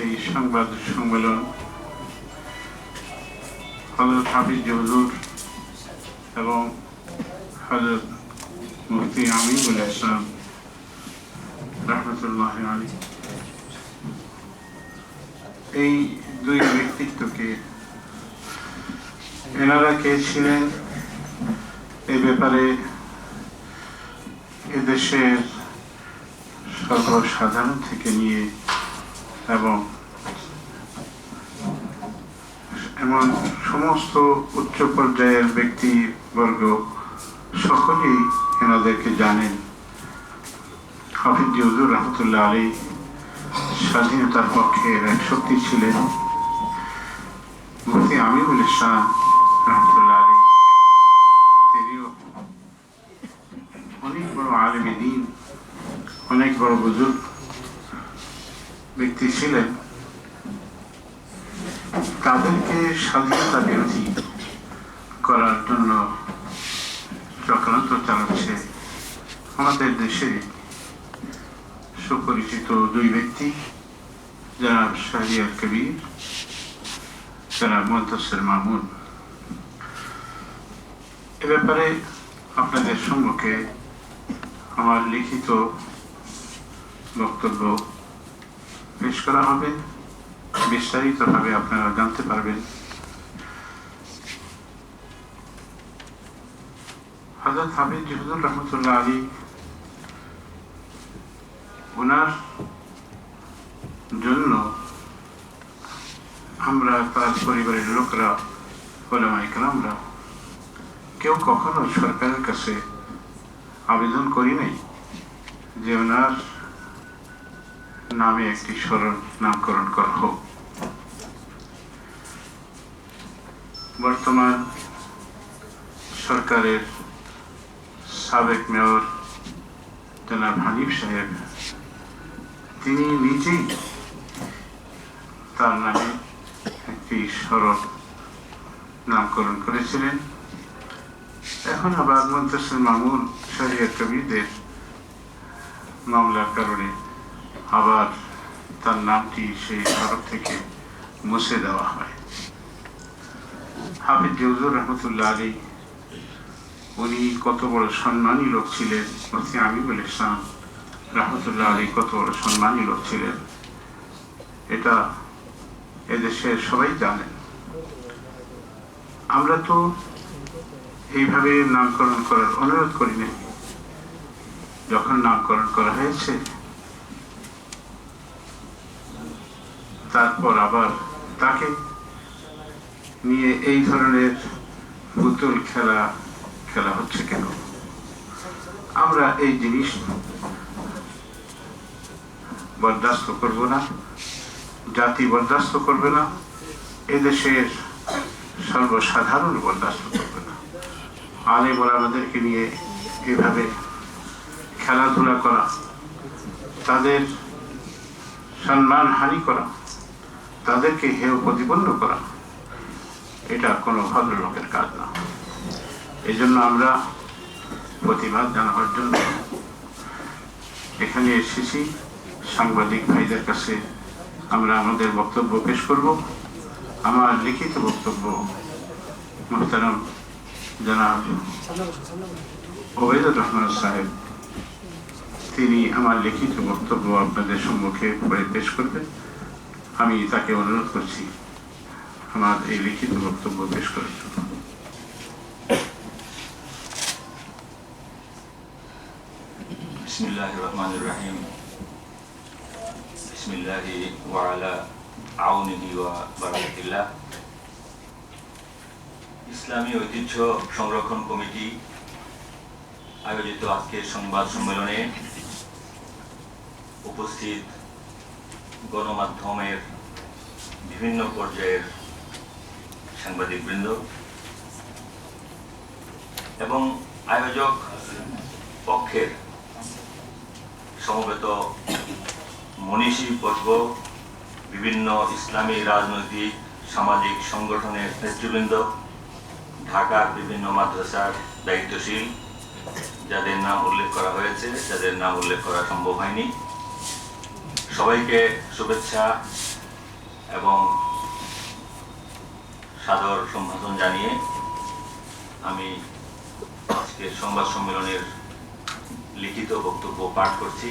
এই সংবাদ সম্মেলন। হজরত হাফিজ হুজুর এবং হজরত মুফতি আমিবুল ইসলাম রহমতুল্লাহ আলী এই দুই ব্যক্তিত্বকে এনারা কে ছিলেন? এই ব্যাপারে এদেশের সর্বসাধারণ থেকে নিয়ে এবং এমন সমস্ত উচ্চ পর্যায়ের ব্যক্তিবর্গ সকলেই এনাদেরকে জানেন। হাফিজ রহমতুল্লাহ আলী স্বাধীনতার পক্ষে এক শক্তি ছিলেন। মুফতি আমিরুল ইসলাম রহমতুল্লাহ আলী তিনিও অনেক বড় আলমী দিন অনেক বড় বুজুর্গ। ব্যক্তি ছিলেন, তাদেরকে স্বাধীনতা বিরোধী করার জন্য চক্রান্ত চালাচ্ছে আমাদের দেশে সুপরিচিত দুই ব্যক্তি যারা শাহরিয়ার কবির যারা মন্তসের মামুন। এ ব্যাপারে আপনাদের সম্মুখে আমার লিখিত বক্তব্য পেশ করা হবে। বিস্তারিতভাবে আপনারা জানতে পারবেন। হজরত হাবিজ হুজুর রহমতুল্লাহ আলী ওনার জন্য আমরা তার পরিবারের লোকরা ওলামাই কালামরা কেউ কখনো সরকারের কাছে আবেদন করি নাই যে ওনার নামে একটি স্মরণ নামকরণ করা হোক। বর্তমান সরকারের সাবেক মেয়র জনাব হানিফ সাহেব, তিনি নিজেই তার নামে একটি সড়ক নামকরণ করেছিলেন। এখন আবার মন্তাসির মামুন শরিয়ত কবিদের মামলার কারণে আবার তার নামটি সেই সড়ক থেকে মুছে দেওয়া হয়। হাফিজ জৌজুর রহমতুল্লাহ আলী, উনি কত বড় সম্মানী লোক ছিলেন, মুফতি আমিবুল ইসলাম রহমতুল্লাহ আলী কত বড় সম্মানী লোক ছিলেন, এটা এদেশের সবাই জানেন আমরা তো এইভাবে নামকরণ করার অনুরোধ করি নাই যখন নামকরণ করা হয়েছে তারপর আবার তাকে নিয়ে এই ধরনের পুতুল খেলা খেলা হচ্ছে কেন? আমরা এই জিনিস বরদাস্ত করব না। জাতি বরদাস্ত করবে না। এদেশের সর্বসাধারণ বরদাস্ত করবে না। আলে আমাদেরকে নিয়ে এভাবে খেলাধুলা করা, তাদের সম্মান হানি করা তাদেরকে হেয় প্রতিপন্ন করা। এটা কোনো ভদ্রলোকের কাজ না। এই জন্য আমরা প্রতিবাদ জানাবার জন্য এখানে এসেছি। সাংবাদিক ভাইদের কাছে আমরা আমাদের বক্তব্য পেশ করব। আমার লিখিত বক্তব্য মোহতারাম জনাব ওবেদুর রহমান সাহেব, তিনি আমার লিখিত বক্তব্য আপনাদের সম্মুখে পড়ে পেশ করবেন। আমি তাকে অনুরোধ করছি আমার এই লিখিত বক্তব্য পেশ করার জন্য بسم الله الرحمن الرحيم بسم الله وعلى عونه وبركة الله ইসলামী ঐতিহ্য সংরক্ষণ কমিটি আয়োজিত আজকের সংবাদ সম্মেলনে উপস্থিত গণমাধ্যমের বিভিন্ন পর্যায়ের সাংবাদিকবৃন্দ এবং আয়োজক পক্ষের সমবেত মনীষী বর্গ, বিভিন্ন ইসলামী রাজনৈতিক, সামাজিক সংগঠনের নেতৃবৃন্দ, ঢাকার বিভিন্ন মাদ্রাসার দায়িত্বশীল, যাদের নাম উল্লেখ করা হয়েছে, যাদের নাম উল্লেখ করা সম্ভব হয়নি। সবাইকে শুভেচ্ছা এবং সাদর সম্ভাষণ জানিয়ে আমি আজকের সংবাদ সম্মেলনের লিখিত বক্তব্য পাঠ করছি।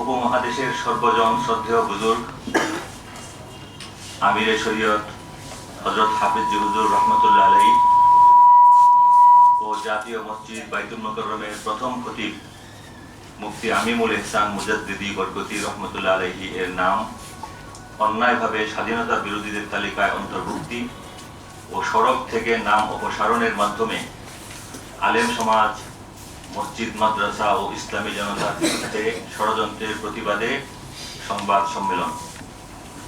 উপমহাদেশের সর্বজন শ্রদ্ধেয় বুজুর্গ আমিরে শরীয়ত হজরত হাফিজ হুজুর রহমতুল্লাহ আলাই ও জাতীয় মসজিদ বাইতুল মোকরমের প্রথম খতিব মুফতি আমিমুল ইহসান মুজাদ্দিদি বরকতি রহমতুল্লাহ আলাইহি এর নাম। অন্যায়ভাবে স্বাধীনতা বিরোধীদের তালিকায় অন্তর্ভুক্তি ও সড়ক থেকে নাম অপসারণের মাধ্যমে আলেম সমাজ, মসজিদ, মাদ্রাসা ও ইসলামী জনতার বিরুদ্ধে ষড়যন্ত্রের প্রতিবাদে সংবাদ সম্মেলন।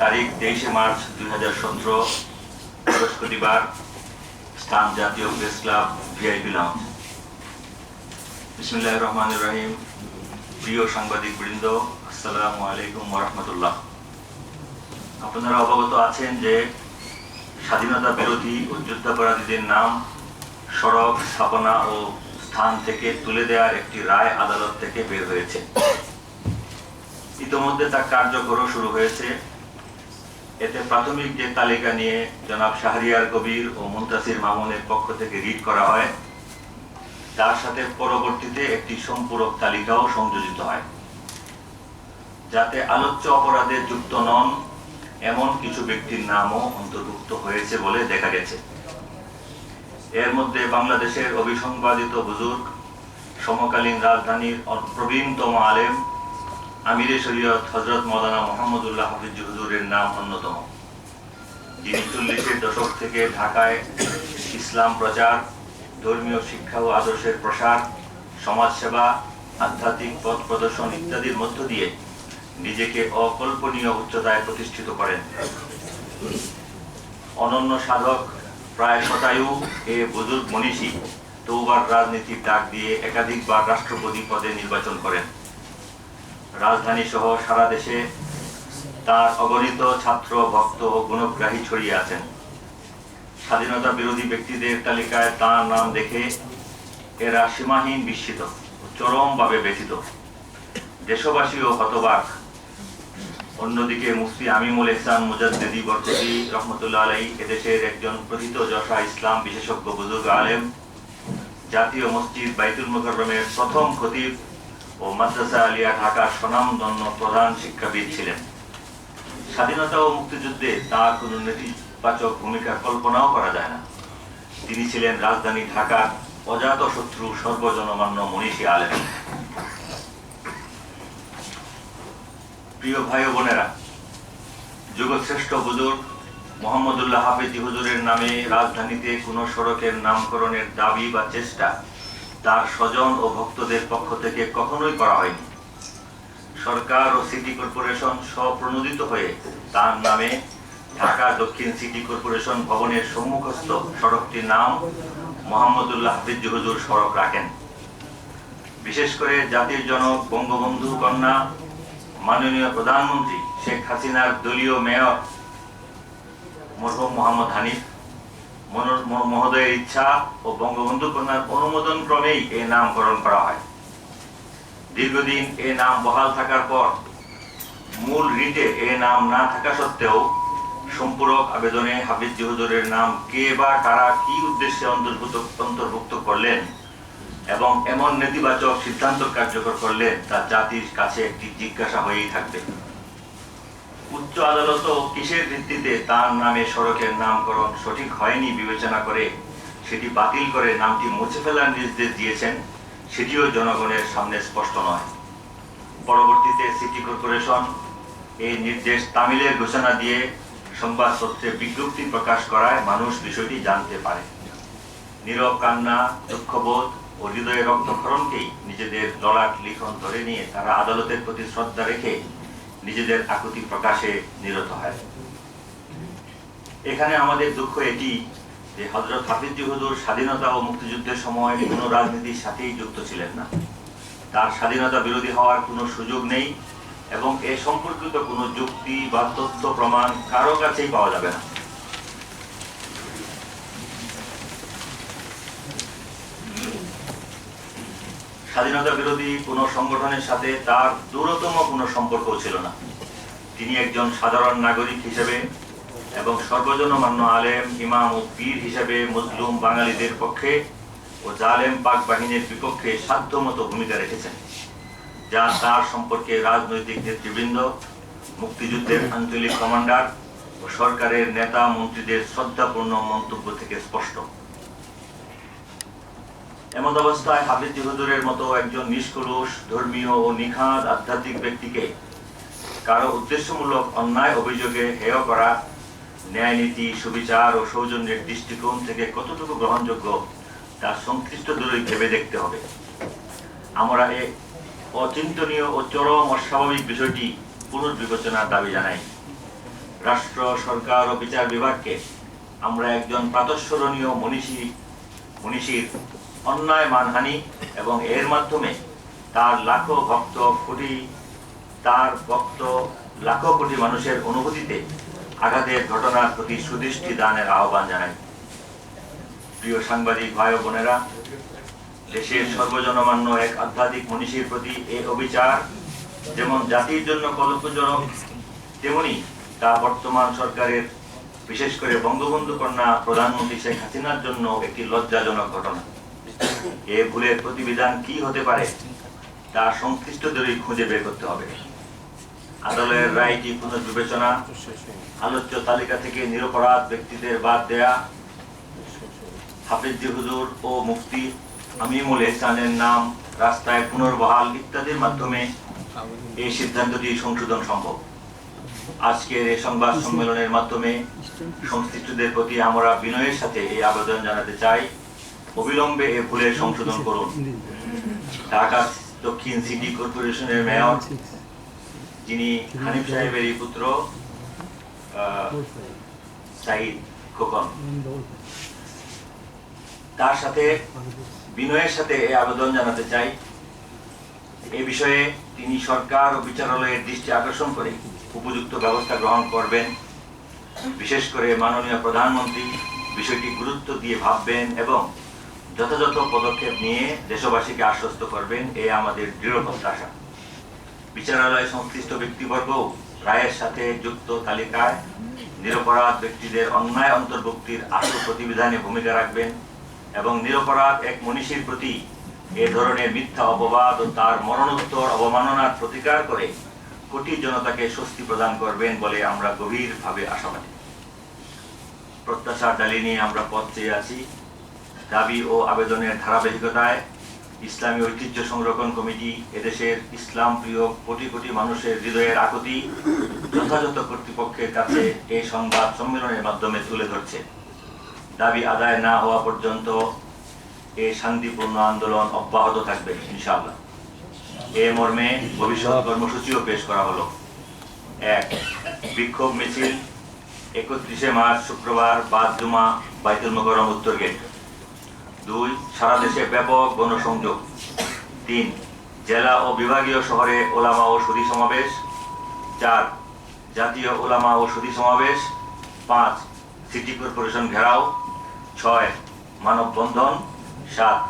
তারিখ তেইশে মার্চ দুই হাজার সতেরো, বৃহস্পতিবার, স্থান জাতীয় প্রেস ক্লাব ভিআইপি লাউঞ্জ বিসমুল্লাহ রহমান রহিম। প্রিয় সাংবাদিক বৃন্দ আলাইকুম আপনারা অবগত আছেন যে স্বাধীনতা বিরোধী ও যুদ্ধাপরাধীদের নাম সড়ক, স্থাপনা ও স্থান থেকে তুলে দেওয়ার একটি রায় আদালত থেকে বের হয়েছে। ইতোমধ্যে তা কার্যকরও শুরু হয়েছে। এতে প্রাথমিক যে তালিকা নিয়ে জনাব শাহরিয়ার কবির ও মুন্তাসির মামুনের পক্ষ থেকে রিট করা হয় তার সাথে পরবর্তীতে একটি সম্পূরক তালিকাও সংযোজিত হয়, যাতে আলোচ্য অপরাধে যুক্ত নন এমন কিছু ব্যক্তির নামও অন্তর্ভুক্ত হয়েছে বলে দেখা গেছে। এর মধ্যে বাংলাদেশের অবিসংবাদিত বুজুর্গ, সমকালীন রাজধানীর প্রবীণতম আলেম, আমিরে শরীয়ত হজরত মৌলানা মোহাম্মদুল্লাহ হাফিজ হুজুরের নাম অন্যতম। যিনি চল্লিশের দশক থেকে ঢাকায় ইসলাম প্রচার ধর্মীয় শিক্ষা ও আদর্শের প্রসার, সমাজসেবা, আধ্যাত্মিক পথ প্রদর্শন ইত্যাদির মধ্য দিয়ে নিজেকে অকল্পনীয় উচ্চতায় প্রতিষ্ঠিত করেন। অনন্য সাধক প্রায় শতায়ু এ বুজুর্গ মনীষী তৌবার রাজনীতির ডাক দিয়ে একাধিকবার রাষ্ট্রপতি পদে নির্বাচন করেন। রাজধানী সহ সারা দেশে তার অগণিত ছাত্র, ভক্ত ও গুণগ্রাহী ছড়িয়ে আছেন। স্বাধীনতা বিরোধী ব্যক্তিদের তালিকায় তার নাম দেখে এরা সীমাহীন বিস্মিত ও চরমভাবে ব্যথিত। দেশবাসীও হতবাক। অন্যদিকে মুফতি আমিমুল ইহসান মুজাদ্দিদি বরকতি রহমতুল্লাহ আলাই এদেশের একজন প্রথিত যশা ইসলাম বিশেষজ্ঞ বুজুর্গ আলেম, জাতীয় মসজিদ বাইতুল মুকররমের প্রথম খতিব ও মাদ্রাসা আলিয়া ঢাকার স্বনামধন্য প্রধান শিক্ষাবিদ ছিলেন। স্বাধীনতা ও মুক্তিযুদ্ধে তার কোনো নেতিবাচক ভূমিকা কল্পনাও করা যায় না। তিনি ছিলেন রাজধানী ঢাকার অজাত শত্রু সর্বজনমান্য মনীষী আলেম। প্রিয় ভাই বোনেরা, যুগশ্রেষ্ঠ বুজুর্গ মোহাম্মদুল্লাহ হাফিজ হুজুরের নামে রাজধানীতে কোনো সড়কের নামকরণের দাবি বা চেষ্টা তার স্বজন ও ভক্তদের পক্ষ থেকে কখনোই করা হয়নি। সরকার ও সিটি কর্পোরেশন স্বপ্রণোদিত হয়ে তার নামে ঢাকা দক্ষিণ সিটি কর্পোরেশন ভবনের সম্মুখস্থ সড়কটির নাম মোহাম্মদুল্লাহ হাফিজ হুজুর সড়ক রাখেন। বিশেষ করে জাতির জনক, বঙ্গবন্ধু, কন্যা, মাননীয় প্রধানমন্ত্রী শেখ হাসিনার দলীয় মেয়র মরহুম মোহাম্মদ হানিফ মহোদয়ের ইচ্ছা ও বঙ্গবন্ধু কন্যার অনুমোদন ক্রমেই এ নামকরণ করা হয়। দীর্ঘদিন এ নাম বহাল থাকার পর মূল রিটে এ নাম না থাকা সত্ত্বেও সম্পূরক আবেদনে হাফিজ হুজুরের নাম কে বা কারা কি উদ্দেশ্যে অন্তর্ভুক্ত অন্তর্ভুক্ত করলেন এবং এমন নেতিবাচক সিদ্ধান্ত কার্যকর করলেন তা জাতির কাছে একটি জিজ্ঞাসা হয়েই থাকবে। উচ্চ আদালত কিসের ভিত্তিতে তার নামে সড়কের নামকরণ সঠিক হয়নি বিবেচনা করে সেটি বাতিল করে নামটি মুছে ফেলার নির্দেশ দিয়েছেন, সেটিও জনগণের সামনে স্পষ্ট নয়। পরবর্তীতে সিটি কর্পোরেশন এই নির্দেশ তামিলের ঘোষণা দিয়ে সংবাদপত্রে বিজ্ঞপ্তি প্রকাশ করায় মানুষ বিষয়টি জানতে পারে। নীরব কান্না, দুঃখবোধ ও হৃদয়ে রক্তক্ষরণকেই নিজেদের ললাট লিখন ধরে নিয়ে তারা আদালতের প্রতি শ্রদ্ধা রেখে নিজেদের আকুতি প্রকাশে নিরত হয়। এখানে আমাদের দুঃখ এটি যে হজরত হাফিজ হুজুর স্বাধীনতা ও মুক্তিযুদ্ধের সময় কোনো রাজনীতির সাথেই যুক্ত ছিলেন না। তার স্বাধীনতা বিরোধী হওয়ার কোনো সুযোগ নেই। এবং এ সম্পর্কিত কোনো যুক্তি বা তথ্য, প্রমাণ কারও কাছেই পাওয়া যাবে না। স্বাধীনতা বিরোধী কোনো সংগঠনের সাথে তার দূরতম কোনো সম্পর্ক ছিল না। তিনি একজন সাধারণ নাগরিক হিসেবে এবং সর্বজনমান্য আলেম, ইমাম ও পীর হিসেবে মুসলিম বাঙালিদের পক্ষে ও জালেম পাক বাহিনীর বিপক্ষে সাধ্যমতো ভূমিকা রেখেছেন। যা তার সম্পর্কে রাজনৈতিক নেতৃবৃন্দ, মুক্তিযুদ্ধের আঞ্চলিক কমান্ডার ও সরকারের নেতা মন্ত্রীদের শ্রদ্ধাপূর্ণ মন্তব্য থেকে স্পষ্ট। এমন অবস্থায় হাফিজি হুজুরের মতো একজন নিষ্কলুষ, ধর্মীয় ও নিখাদ আধ্যাত্মিক ব্যক্তিকে কারও উদ্দেশ্যমূলক অন্যায় অভিযোগে হেয় করা, ন্যায় নীতি, সুবিচার ও সৌজন্যের দৃষ্টিকোণ থেকে কতটুকু গ্রহণযোগ্য, তা সংশ্লিষ্টদেরই ভেবে দেখতে হবে। আমরা অচিন্তনীয় ও চরম অস্বাভাবিক বিষয়টি পুনর্বিবেচনার দাবি জানাই। রাষ্ট্র, সরকার ও বিচার বিভাগকে আমরা একজন প্রাতঃস্মরণীয় মনীষী, মনীষীর অন্যায় মানহানি এবং এর মাধ্যমে তার লাখো ভক্ত কোটি, তার ভক্ত লাখো কোটি মানুষের অনুভূতিতে আঘাতের ঘটনার প্রতি সুদৃষ্টি দানের আহ্বান জানাই। প্রিয় সাংবাদিক, ভাই বোনেরা দেশের সর্বজনমান্য এক আধ্যাত্মিক মনীষীর প্রতি এই অবিচার, যেমন জাতির জন্য কলঙ্কজনক, তেমনি তা বর্তমান সরকারের, বিশেষ করে বঙ্গবন্ধু কন্যা প্রধানমন্ত্রী শেখ হাসিনার জন্য একটি লজ্জাজনক ঘটনা। এ ভুলের প্রতিবিধান কি হতে পারে, তা সংশ্লিষ্টদেরই খুঁজে বের করতে হবে। আদালতের রায়টি পুনর্বিবেচনা, আলোচ্য তালিকা থেকে নিরপরাধ ব্যক্তিদের বাদ দেয়া, হাফিজি হুজুর ও মুফতি আমিমুল এহসানের নাম রাস্তায় পুনর্বহাল ইত্যাদির মাধ্যমে এই সিদ্ধান্তটি সংশোধন সম্ভব। আজকের এই সংবাদ সম্মেলনের মাধ্যমে সংশ্লিষ্টদের প্রতি আমরা বিনয়ের সাথে এই আবেদন জানাতে চাই। অবিলম্বে এ ভুলের সংশোধন করুন। ঢাকা দক্ষিণ সিটি কর্পোরেশনের মেয়র যিনি হানিফ সাহেবেরই পুত্র আহ, সাইদ খোকন। তার সাথে বিনয়ের সাথে আবেদন জানাতে চাই। এ বিষয়ে তিনি সরকার ও বিচারালয়ের দৃষ্টি আকর্ষণ করে উপযুক্ত ব্যবস্থা গ্রহণ করবেন। বিশেষ করে মাননীয় প্রধানমন্ত্রী বিষয়টি গুরুত্ব দিয়ে ভাববেন এবং যথাযথ পদক্ষেপ নিয়ে দেশবাসীকে আশ্বস্ত করবেন, এ আমাদের দৃঢ় প্রত্যাশা। বিচারালয় সংশ্লিষ্ট ব্যক্তিবর্গ রায়ের সাথে যুক্ত তালিকায় নিরপরাধ ব্যক্তিদের অন্যায় অন্তর্ভুক্তির আশু প্রতিবিধানে ভূমিকা রাখবেন। এবং নিরপরাধ এক মনীষীর প্রতি এ ধরনের মিথ্যা অপবাদ ও তার মরণোত্তর অবমাননার প্রতিকার করে কোটি জনতাকে স্বস্তি প্রদান করবেন বলে আমরা গভীরভাবে আশাবাদী। প্রত্যাশার ডালি নিয়ে আমরা পথ চেয়ে আছি। দাবি ও আবেদনের ধারাবাহিকতায় ইসলামী ঐতিহ্য সংরক্ষণ কমিটি এদেশের ইসলাম প্রিয় কোটি কোটি মানুষের হৃদয়ের আকুতি যথাযথ কর্তৃপক্ষের কাছে এই সংবাদ সম্মেলনের মাধ্যমে তুলে ধরছে। দাবি আদায় না হওয়া পর্যন্ত এই শান্তিপূর্ণ আন্দোলন অব্যাহত থাকবে ইনশাআল্লাহ। এ মর্মে ভবিষ্যৎ কর্মসূচিও পেশ করা হলো। এক বিক্ষোভ মিছিল একত্রিশে মার্চ শুক্রবার বাদ জুমা বাইতুল মোকরম উত্তর গেট। দুই সারা দেশে ব্যাপক গণসংযোগ। তিন জেলা ও বিভাগীয় শহরে ওলামা ও সুদী সমাবেশ। চার জাতীয় ওলামা ও সুদী সমাবেশ। পাঁচ সিটি কর্পোরেশন ঘেরাও। ছয় মানববন্ধন সাত,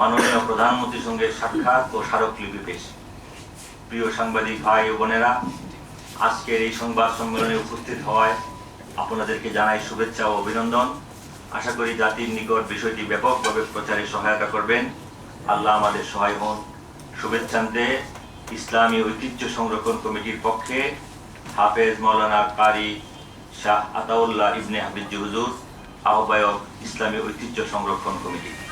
মাননীয় প্রধানমন্ত্রীর সঙ্গে সাক্ষাৎ ও স্মারকলিপি পেশ। প্রিয় সাংবাদিক ভাই ও বোনেরা, আজকের এই সংবাদ সম্মেলনে উপস্থিত হওয়ায় আপনাদেরকে জানাই শুভেচ্ছা ও অভিনন্দন। আশা করি জাতির নিকট বিষয়টি ব্যাপকভাবে প্রচারে সহায়তা করবেন। আল্লাহ আমাদের সহায় হন। শুভেচ্ছান্তে ইসলামী ঐতিহ্য সংরক্ষণ কমিটির পক্ষে হাফেজ মৌলানা কারি শাহ আতাউল্লাহ ইবনে হাফিজ হুজুর আহ্বায়ক ইসলামী ঐতিহ্য সংরক্ষণ কমিটি।